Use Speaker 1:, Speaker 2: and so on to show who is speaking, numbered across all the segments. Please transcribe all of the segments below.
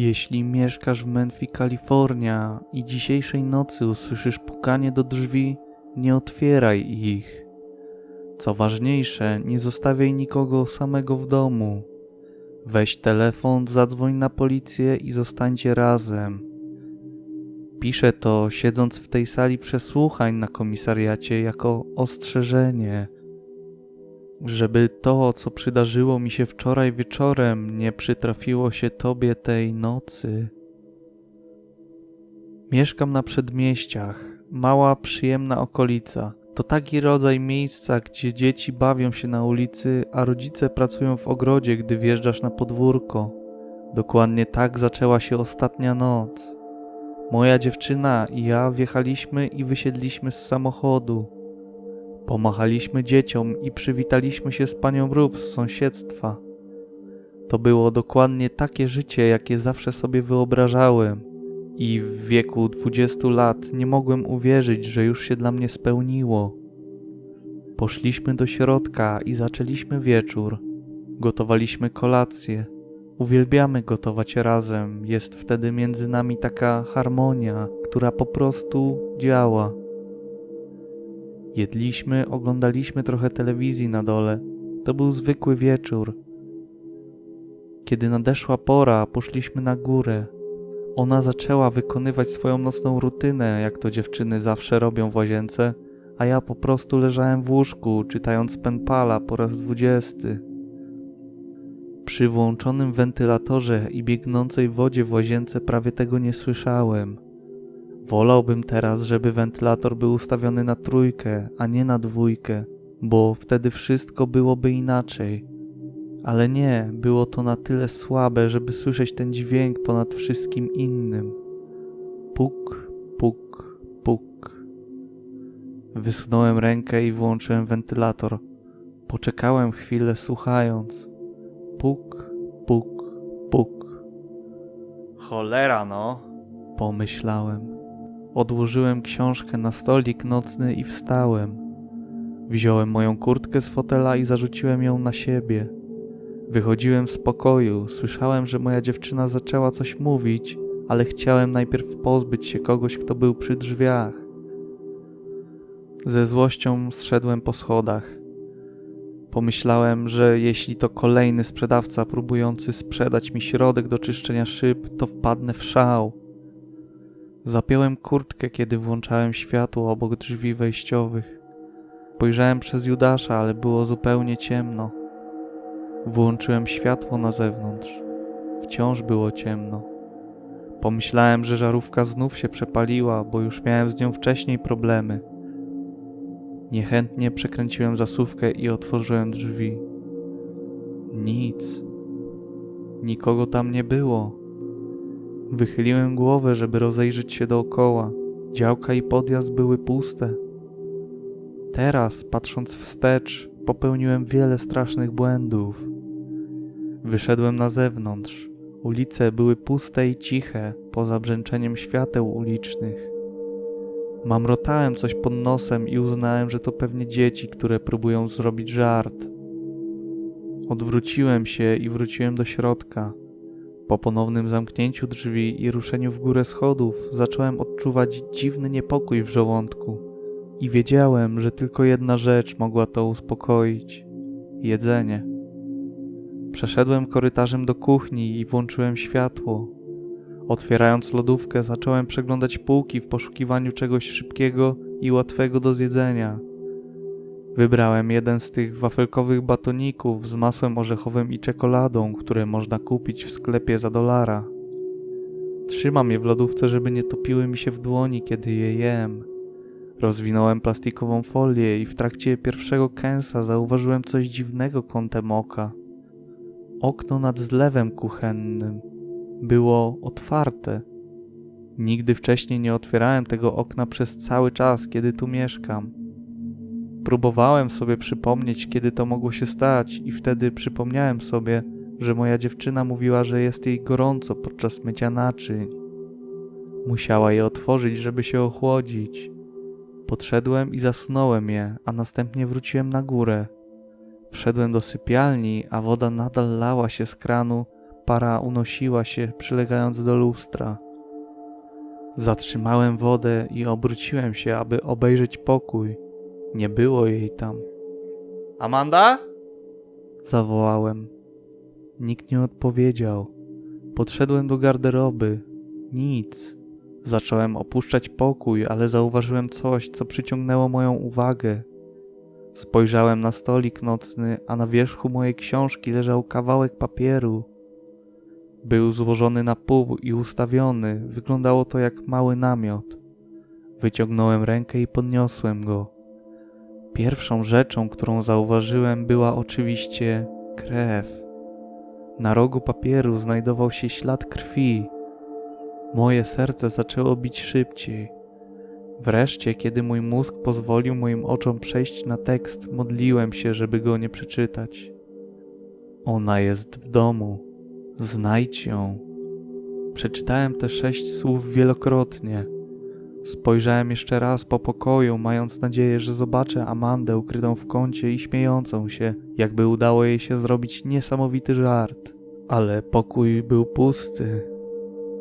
Speaker 1: Jeśli mieszkasz w Menfi, Kalifornia i dzisiejszej nocy usłyszysz pukanie do drzwi, nie otwieraj ich. Co ważniejsze, nie zostawiaj nikogo samego w domu. Weź telefon, zadzwoń na policję i zostańcie razem. Piszę to siedząc w tej sali przesłuchań na komisariacie jako ostrzeżenie, żeby to, co przydarzyło mi się wczoraj wieczorem, nie przytrafiło się tobie tej nocy. Mieszkam na przedmieściach, mała, przyjemna okolica. To taki rodzaj miejsca, gdzie dzieci bawią się na ulicy, a rodzice pracują w ogrodzie, gdy wjeżdżasz na podwórko. Dokładnie tak zaczęła się ostatnia noc. Moja dziewczyna i ja wjechaliśmy i wysiedliśmy z samochodu. Pomachaliśmy dzieciom i przywitaliśmy się z panią Rób z sąsiedztwa. To było dokładnie takie życie, jakie zawsze sobie wyobrażałem. I w wieku 20 lat nie mogłem uwierzyć, że już się dla mnie spełniło. Poszliśmy do środka i zaczęliśmy wieczór. Gotowaliśmy kolację. Uwielbiamy gotować razem. Jest wtedy między nami taka harmonia, która po prostu działa. Jedliśmy, oglądaliśmy trochę telewizji na dole. To był zwykły wieczór. Kiedy nadeszła pora, poszliśmy na górę. Ona zaczęła wykonywać swoją nocną rutynę, jak to dziewczyny zawsze robią w łazience, a ja po prostu leżałem w łóżku, czytając penpala po raz dwudziesty. Przy włączonym wentylatorze i biegnącej wodzie w łazience prawie tego nie słyszałem. Wolałbym teraz, żeby wentylator był ustawiony na trójkę, a nie na dwójkę, bo wtedy wszystko byłoby inaczej. Ale nie, było to na tyle słabe, żeby słyszeć ten dźwięk ponad wszystkim innym. Puk, puk, puk. Wysunąłem rękę i włączyłem wentylator. Poczekałem chwilę, słuchając. Puk, puk, puk. Cholera, no, pomyślałem. Odłożyłem książkę na stolik nocny i wstałem. Wziąłem moją kurtkę z fotela i zarzuciłem ją na siebie. Wychodziłem z pokoju, słyszałem, że moja dziewczyna zaczęła coś mówić, ale chciałem najpierw pozbyć się kogoś, kto był przy drzwiach. Ze złością zszedłem po schodach. Pomyślałem, że jeśli to kolejny sprzedawca próbujący sprzedać mi środek do czyszczenia szyb, to wpadnę w szał. Zapiąłem kurtkę, kiedy włączałem światło obok drzwi wejściowych. Spojrzałem przez Judasza, ale było zupełnie ciemno. Włączyłem światło na zewnątrz. Wciąż było ciemno. Pomyślałem, że żarówka znów się przepaliła, bo już miałem z nią wcześniej problemy. Niechętnie przekręciłem zasuwkę i otworzyłem drzwi. Nic. Nikogo tam nie było. Wychyliłem głowę, żeby rozejrzeć się dookoła. Działka i podjazd były puste. Teraz, patrząc wstecz, popełniłem wiele strasznych błędów. Wyszedłem na zewnątrz. Ulice były puste i ciche, poza brzęczeniem świateł ulicznych. Mamrotałem coś pod nosem i uznałem, że to pewnie dzieci, które próbują zrobić żart. Odwróciłem się i wróciłem do środka. Po ponownym zamknięciu drzwi i ruszeniu w górę schodów zacząłem odczuwać dziwny niepokój w żołądku i wiedziałem, że tylko jedna rzecz mogła to uspokoić jedzenie. Przeszedłem korytarzem do kuchni i włączyłem światło. Otwierając lodówkę, zacząłem przeglądać półki w poszukiwaniu czegoś szybkiego i łatwego do zjedzenia. Wybrałem jeden z tych wafelkowych batoników z masłem orzechowym i czekoladą, które można kupić w sklepie za dolara. Trzymam je w lodówce, żeby nie topiły mi się w dłoni, kiedy je jem. Rozwinąłem plastikową folię i w trakcie pierwszego kęsa zauważyłem coś dziwnego kątem oka. Okno nad zlewem kuchennym było otwarte. Nigdy wcześniej nie otwierałem tego okna przez cały czas, kiedy tu mieszkam. Próbowałem sobie przypomnieć, kiedy to mogło się stać, i wtedy przypomniałem sobie, że moja dziewczyna mówiła, że jest jej gorąco podczas mycia naczyń. Musiała je otworzyć, żeby się ochłodzić. Podszedłem i zasunąłem je, a następnie wróciłem na górę. Wszedłem do sypialni, a woda nadal lała się z kranu, para unosiła się, przylegając do lustra. Zatrzymałem wodę i obróciłem się, aby obejrzeć pokój. Nie było jej tam. Amanda? Zawołałem. Nikt nie odpowiedział. Podszedłem do garderoby. Nic. Zacząłem opuszczać pokój, ale zauważyłem coś, co przyciągnęło moją uwagę. Spojrzałem na stolik nocny, a na wierzchu mojej książki leżał kawałek papieru. Był złożony na pół i ustawiony, wyglądało to jak mały namiot. Wyciągnąłem rękę i podniosłem go. Pierwszą rzeczą, którą zauważyłem, była oczywiście krew. Na rogu papieru znajdował się ślad krwi. Moje serce zaczęło bić szybciej. Wreszcie, kiedy mój mózg pozwolił moim oczom przejść na tekst, modliłem się, żeby go nie przeczytać. Ona jest w domu. Znajdź ją. Przeczytałem te sześć słów wielokrotnie. Spojrzałem jeszcze raz po pokoju, mając nadzieję, że zobaczę Amandę ukrytą w kącie i śmiejącą się, jakby udało jej się zrobić niesamowity żart. Ale pokój był pusty.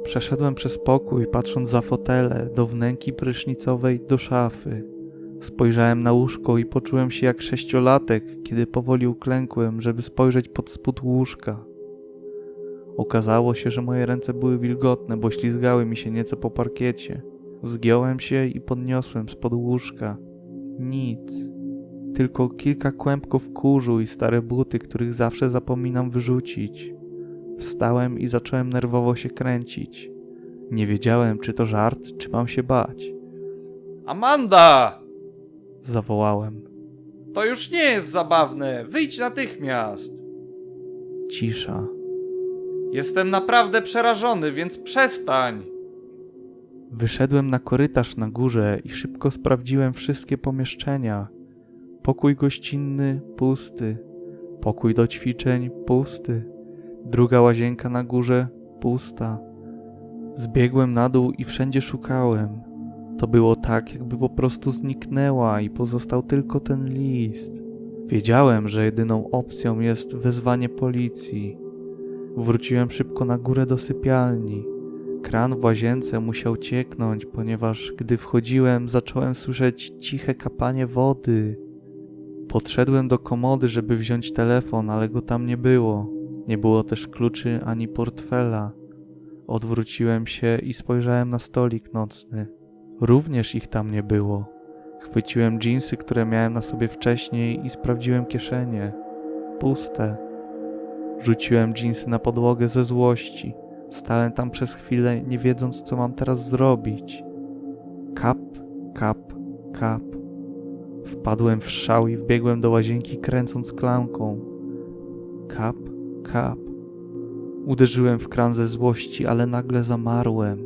Speaker 1: Przeszedłem przez pokój, patrząc za fotele, do wnęki prysznicowej, do szafy. Spojrzałem na łóżko i poczułem się jak sześciolatek, kiedy powoli uklękłem, żeby spojrzeć pod spód łóżka. Okazało się, że moje ręce były wilgotne, bo ślizgały mi się nieco po parkiecie. Zgiąłem się i podniosłem spod łóżka. Nic. Tylko kilka kłębków kurzu i stare buty, których zawsze zapominam wyrzucić. Wstałem i zacząłem nerwowo się kręcić. Nie wiedziałem, czy to żart, czy mam się bać.
Speaker 2: Amanda!
Speaker 1: Zawołałem.
Speaker 2: To już nie jest zabawne. Wyjdź natychmiast.
Speaker 1: Cisza.
Speaker 2: Jestem naprawdę przerażony, więc przestań.
Speaker 1: Wyszedłem na korytarz na górze i szybko sprawdziłem wszystkie pomieszczenia. Pokój gościnny pusty, pokój do ćwiczeń pusty, druga łazienka na górze pusta. Zbiegłem na dół i wszędzie szukałem. To było tak, jakby po prostu zniknęła i pozostał tylko ten list. Wiedziałem, że jedyną opcją jest wezwanie policji. Wróciłem szybko na górę do sypialni. Kran w łazience musiał cieknąć, ponieważ gdy wchodziłem, zacząłem słyszeć ciche kapanie wody. Podszedłem do komody, żeby wziąć telefon, ale go tam nie było. Nie było też kluczy ani portfela. Odwróciłem się i spojrzałem na stolik nocny. Również ich tam nie było. Chwyciłem dżinsy, które miałem na sobie wcześniej i sprawdziłem kieszenie. Puste. Rzuciłem dżinsy na podłogę ze złości. Stałem tam przez chwilę, nie wiedząc, co mam teraz zrobić. Kap, kap, kap. Wpadłem w szał i wbiegłem do łazienki, kręcąc klamką. Kap, kap. Uderzyłem w kran ze złości, ale nagle zamarłem.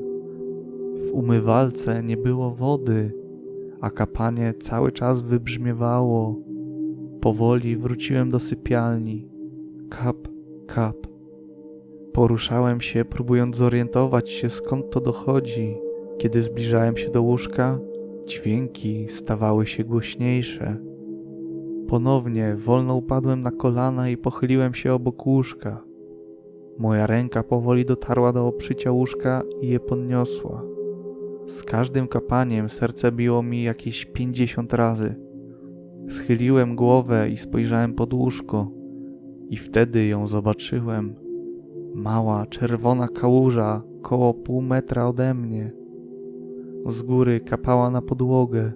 Speaker 1: W umywalce nie było wody, a kapanie cały czas wybrzmiewało. Powoli wróciłem do sypialni. Kap, kap. Poruszałem się, próbując zorientować się, skąd to dochodzi. Kiedy zbliżałem się do łóżka, dźwięki stawały się głośniejsze. Ponownie wolno upadłem na kolana i pochyliłem się obok łóżka. Moja ręka powoli dotarła do oprzycia łóżka i je podniosła. Z każdym kapaniem serce biło mi jakieś pięćdziesiąt razy. Schyliłem głowę i spojrzałem pod łóżko, i wtedy ją zobaczyłem. Mała, czerwona kałuża, koło pół metra ode mnie. Z góry kapała na podłogę.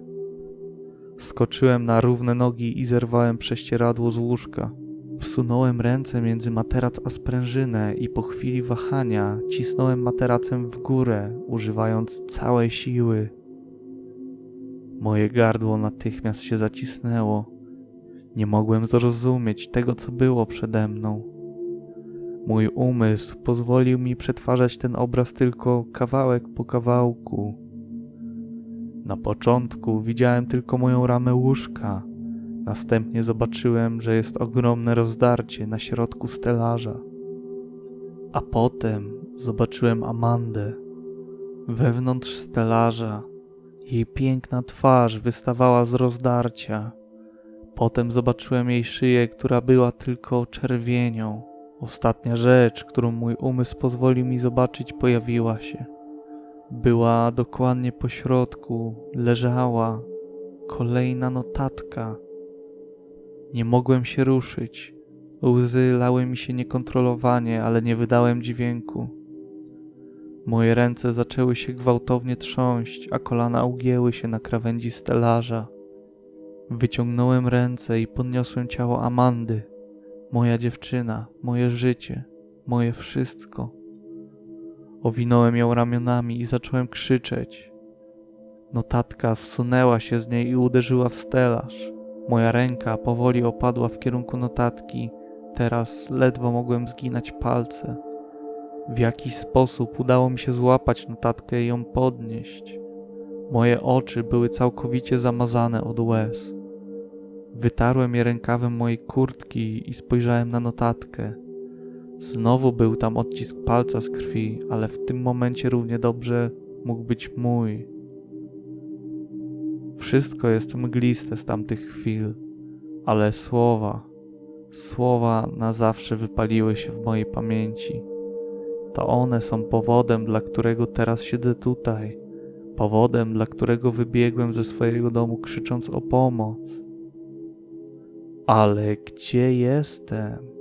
Speaker 1: Skoczyłem na równe nogi i zerwałem prześcieradło z łóżka. Wsunąłem ręce między materac a sprężynę i po chwili wahania cisnąłem materacem w górę, używając całej siły. Moje gardło natychmiast się zacisnęło. Nie mogłem zrozumieć tego, co było przede mną. Mój umysł pozwolił mi przetwarzać ten obraz tylko kawałek po kawałku. Na początku widziałem tylko moją ramę łóżka. Następnie zobaczyłem, że jest ogromne rozdarcie na środku stelaża. A potem zobaczyłem Amandę. Wewnątrz stelaża jej piękna twarz wystawała z rozdarcia. Potem zobaczyłem jej szyję, która była tylko czerwienią. Ostatnia rzecz, którą mój umysł pozwolił mi zobaczyć, pojawiła się. Była dokładnie po środku, leżała kolejna notatka. Nie mogłem się ruszyć. Łzy lały mi się niekontrolowanie, ale nie wydałem dźwięku. Moje ręce zaczęły się gwałtownie trząść, a kolana ugięły się na krawędzi stelaża. Wyciągnąłem ręce i podniosłem ciało Amandy. Moja dziewczyna, moje życie, moje wszystko. Owinąłem ją ramionami i zacząłem krzyczeć. Notatka zsunęła się z niej i uderzyła w stelaż. Moja ręka powoli opadła w kierunku notatki. Teraz ledwo mogłem zginać palce. W jakiś sposób udało mi się złapać notatkę i ją podnieść. Moje oczy były całkowicie zamazane od łez. Wytarłem je rękawem mojej kurtki i spojrzałem na notatkę. Znowu był tam odcisk palca z krwi, ale w tym momencie równie dobrze mógł być mój. Wszystko jest mgliste z tamtych chwil, ale słowa, słowa na zawsze wypaliły się w mojej pamięci. To one są powodem, dla którego teraz siedzę tutaj, powodem, dla którego wybiegłem ze swojego domu krzycząc o pomoc. Ale gdzie jestem?